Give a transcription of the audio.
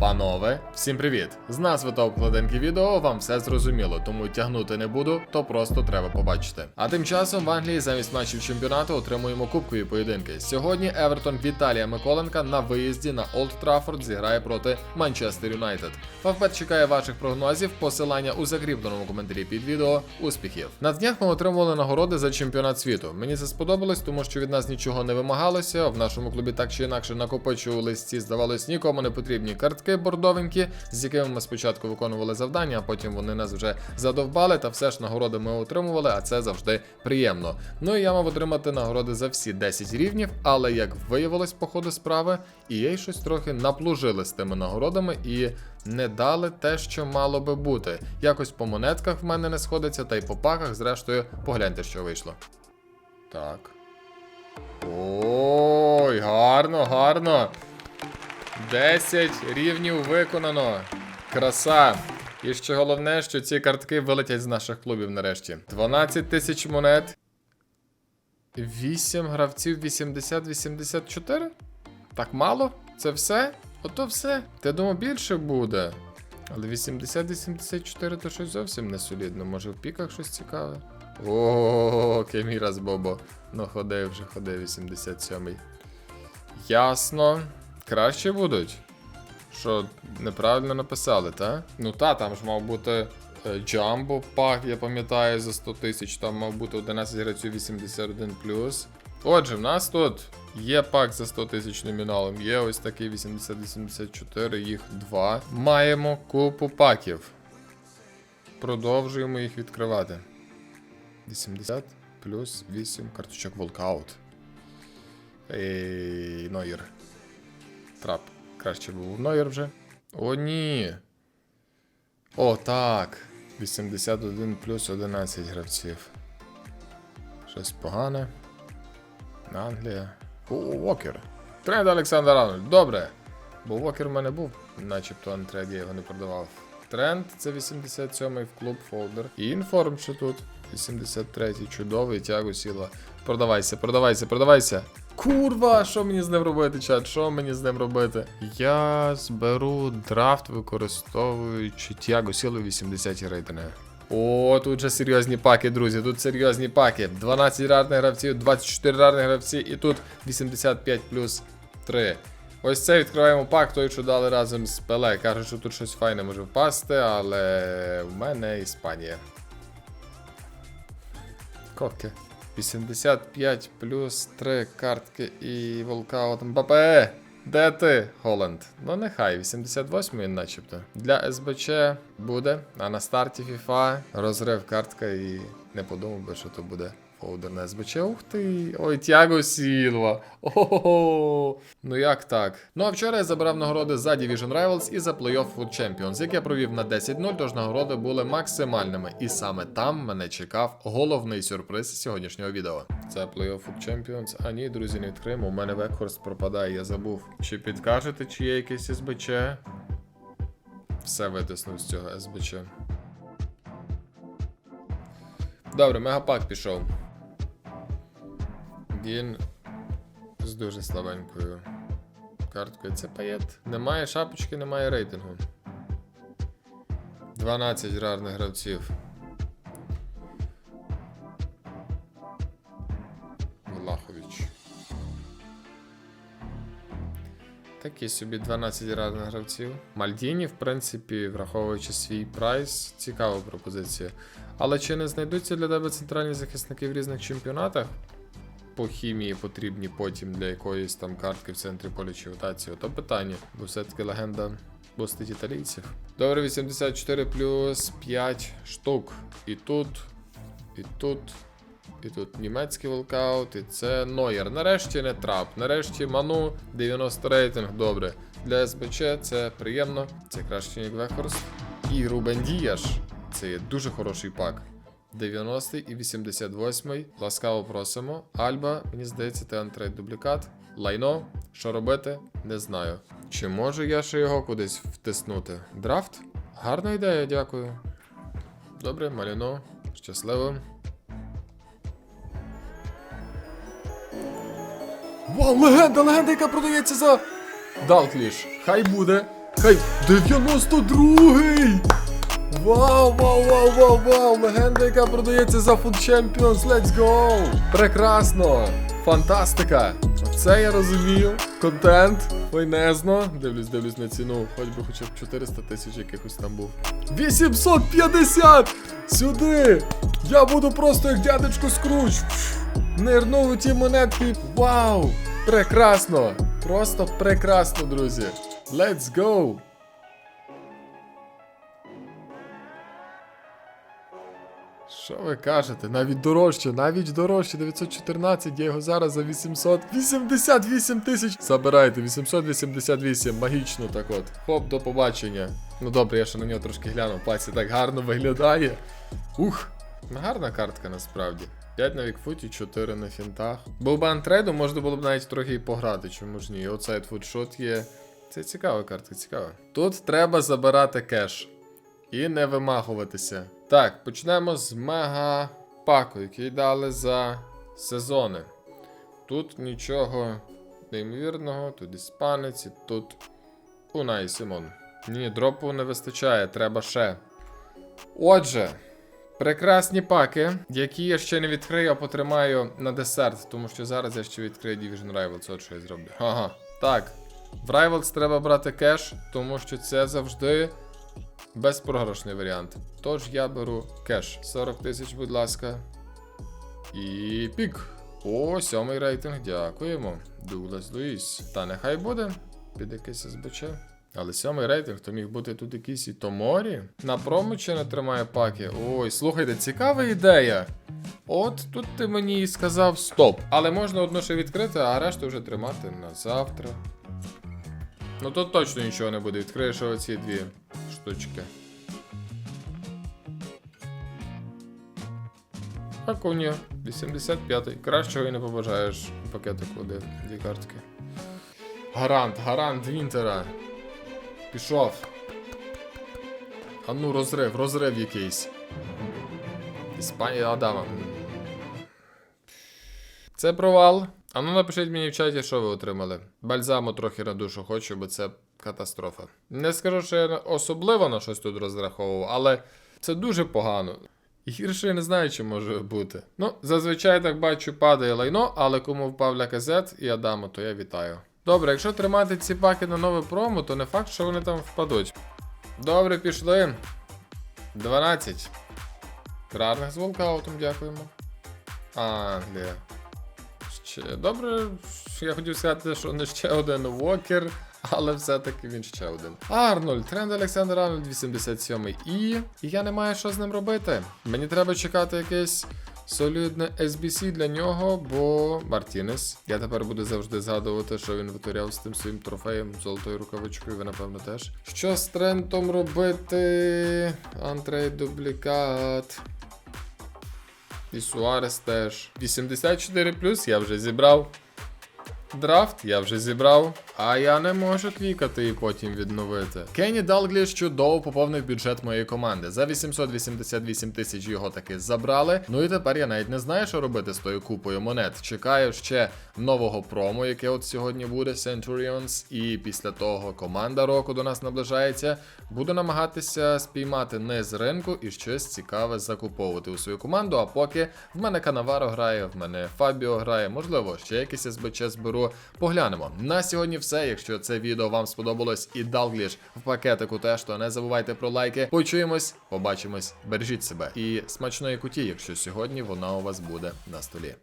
Панове, всім привіт! З назви та обкладинки відео вам все зрозуміло, тому тягнути не буду, то просто треба побачити. А тим часом в Англії замість матчів чемпіонату отримуємо кубкові поєдинки. Сьогодні Евертон Віталія Миколенка на виїзді на Олд Траффорд зіграє проти Манчестер Юнайтед. Фавбет чекає ваших прогнозів, посилання у закріпленому коментарі під відео. Успіхів! На днях ми отримували нагороди за чемпіонат світу. Мені це сподобалось, тому що від нас нічого не вимагалося. В нашому клубі так чи інакше накопичували ці, здавалось, нікому не потрібні картки бордовенькі, з якими ми спочатку виконували завдання, а потім вони нас вже задовбали. Та все ж нагороди ми отримували, а це завжди приємно. Ну і я мав отримати нагороди за всі 10 рівнів, але як виявилось по ходу справи, і їй щось трохи наплужили з тими нагородами і не дали те, що мало би бути. Якось по монетках в мене не сходиться, та й по паках, зрештою, погляньте, що вийшло. Так. Ой, гарно, гарно. 10 рівнів виконано. Краса. І ще головне, що ці картки вилетять з наших клубів нарешті. 12 тисяч монет. 8 гравців 80-84? Так мало? Це все? Ото все. Ти думав, більше буде. Але 80-84 то щось зовсім не солідно. Може в піках щось цікаве? О, Кемірас Бобо. Ну ходи вже, ходи, 87-й. Ясно. Краще будуть. Що плавно написали, та? Ну та, там ж мав бути е, Jumbo пак, я пам'ятаю, за 100 тисяч, там мав бути 11 гравців 81 Отже, в нас тут є пак за 100 тисяч номіналом, є ось такий 80-84, їх два. Маємо купу паків. Продовжуємо їх відкривати. 80 плюс 8 карточок волкаут. Ей, Нойер. Трап. Краще був Нойер вже. О, ні. О, так. 81 плюс 11 гравців. Щось погане. Англія. О, Вокер. Тренд Олександр Арнольд. Добре. Бо Вокер в мене був, начебто антред, я його не продавав. Тренд це 87-й в клуб фолдер. І інформ що тут. 83-й чудовий, тягу сіла. Продавайся, продавайся, продавайся. Курва, що мені з ним робити, чат? Що мені з ним робити? Я зберу драфт, використовуючи тягу сілу 80 рейтинги. О, тут же серйозні паки, друзі. Тут серйозні паки. 12 рарних гравців, 24 рарних гравці, і тут 85 плюс 3. Ось це відкриваємо пак, той, що дали разом з Пеле. Кажуть, що тут щось файне може впасти, але в мене Іспанія. Коки. 85 плюс 3 картки і волкаут Мбапе. Де ти, Холланд? Ну нехай, 88-й начебто. Для СБЧ буде, а на старті FIFA розрив картка і не подумав би, що то буде фолдер на СБЧ. Ух ти! Ой, Тяго Сілва. Ого. Ну як так? Ну а вчора я забрав нагороди за Division Rivals і за Playoff Food Champions, як я провів на 10-0, тож нагороди були максимальними. І саме там мене чекав головний сюрприз сьогоднішнього відео. Це Playoff Food Champions. А ні, друзі, не відкриємо. У мене Векхорст пропадає, я забув. Чи підкажете, чи є якийсь СБЧ? Все витиснув з цього СБЧ. Добре, мегапак пішов. Він з дуже слабенькою карткою. Це паєт. Немає шапочки, немає рейтингу. 12 рарних гравців. Влахович. Такі собі 12 рарних гравців. Мальдіні, в принципі, враховуючи свій прайс, цікава пропозиція. Але чи не знайдуться для тебе центральні захисники в різних чемпіонатах? По хімії потрібні потім для якоїсь там картки в центрі поля чи ротації? То питання, бо все-таки легенда бостить італійців. Добре, 84 плюс 5 штук. І тут, і тут, і тут німецький волкаут, і це Нойер. Нарешті не трап. Нарешті Ману 90 рейтинг. Добре. Для СБЧ це приємно. Це краще, ніж Вехорст. І Рубен Діяш. Це є дуже хороший пак. 90 і 88. Ласкаво просимо. Альба, мені здається, це антрейд дублікат. Лайно. Що робити? Не знаю. Чи можу я ще його кудись втиснути? Драфт? Гарна ідея, дякую. Добре, маліно. Щасливо. Вау, легенда, легенда, яка продається за. Далкліш. Хай буде. Хай 92-й! Вау, вау, вау, вау, вау! Легенда, яка продається за Food Champions, let's go! Прекрасно! Фантастика! Це я розумію. Контент, файнезно. Дивлюсь, дивлюсь на ціну. Хоч би хоча б 400 тисяч якихось там був. 850! Сюди! Я буду просто як дядечко Скруч. Нирнув у ті монетки. Вау! Прекрасно! Просто прекрасно, друзі! Let's go! Що ви кажете? Навіть дорожче, навіть дорожче, 914, я його зараз за 888 тисяч. Забирайте, 888, магічно так от. Хоп, до побачення. Ну добре, я ще на нього трошки гляну, пальці так гарно виглядає. Ух, гарна картка насправді. 5 на вікфуті, 4 на фінтах. Був би антрейду, можна було б навіть трохи і пограти, чому ж ні. Оцей фудшот є. Це цікава картка, цікава. Тут треба забирати кеш і не вимахуватися. Так, почнемо з мега паку, який дали за сезони. Тут нічого неймовірного, тут іспанець, і тут Унай Симон. Ні, дропу не вистачає, треба ще. Отже, прекрасні паки, які я ще не відкрию, а потримаю на десерт, тому що зараз я ще відкрию Division Rivals, от що я зроблю. Ага. Так, в Rivals треба брати кеш, тому що це завжди безпрограшний варіант. Тож я беру кеш. 40 тисяч, будь ласка. І пік. О, сьомий рейтинг, дякуємо. Дуглас Луїс. Та нехай буде. Під якесь СБЧ. Але сьомий рейтинг, то міг бути тут якийсь і Томорі. На промо чи не тримає паки. Ой, слухайте, цікава ідея. От тут ти мені сказав стоп. Але можна одну ще відкрити, а решту вже тримати на завтра. Ну тут точно нічого не буде. Відкриєш оці дві штучки. Акуні, 85-й. Кращого і не побажаєш пакетику, де дві картки. Гарант, гарант Вінтера. Пішов. А ну, розрив, розрив якийсь. Іспанія Адама. Це провал. А ну напишіть мені в чаті, що ви отримали. Бальзаму трохи на душу хочу, бо це катастрофа. Не скажу, що я особливо на щось тут розраховував, але це дуже погано. Гірше я не знаю, чи може бути. Ну, зазвичай так бачу, падає лайно, але кому впав Ляказет і Адамо, то я вітаю. Добре, якщо тримати ці паки на нове промо, то не факт, що вони там впадуть. Добре, пішли. 12. Рарних з волкаутом, дякуємо. Англія. Ще добре, я хотів сказати, що не ще один Вокер, але все-таки він ще один. Арнольд, тренд Олександр Арнольд 87 і. І я не маю що з ним робити. Мені треба чекати якесь солідне SBC для нього, бо Мартінес. Я тепер буду завжди згадувати, що він витворяв з тим своїм трофеєм золотою рукавичкою, ви напевно теж. Що з Трентом робити? Антрей дублікат. І Суарес теж. 84 я вже зібрав. Драфт я вже зібрав, а я не можу клікати і потім відновити. Кенні Далгліш чудово поповнив бюджет моєї команди. За 888 тисяч його таки забрали. Ну і тепер я навіть не знаю, що робити з тою купою монет. Чекаю ще нового промо, яке от сьогодні буде Centurions. І після того команда року до нас наближається. Буду намагатися спіймати не з ринку і щось цікаве закуповувати у свою команду. А поки в мене Канаваро грає, в мене Фабіо грає, можливо, ще якийсь СБЧ зберу. Поглянемо. На сьогодні все. Якщо це відео вам сподобалось і Далгліш в пакетику теж, то не забувайте про лайки. Почуємось, побачимось, бережіть себе. І смачної куті, якщо сьогодні вона у вас буде на столі.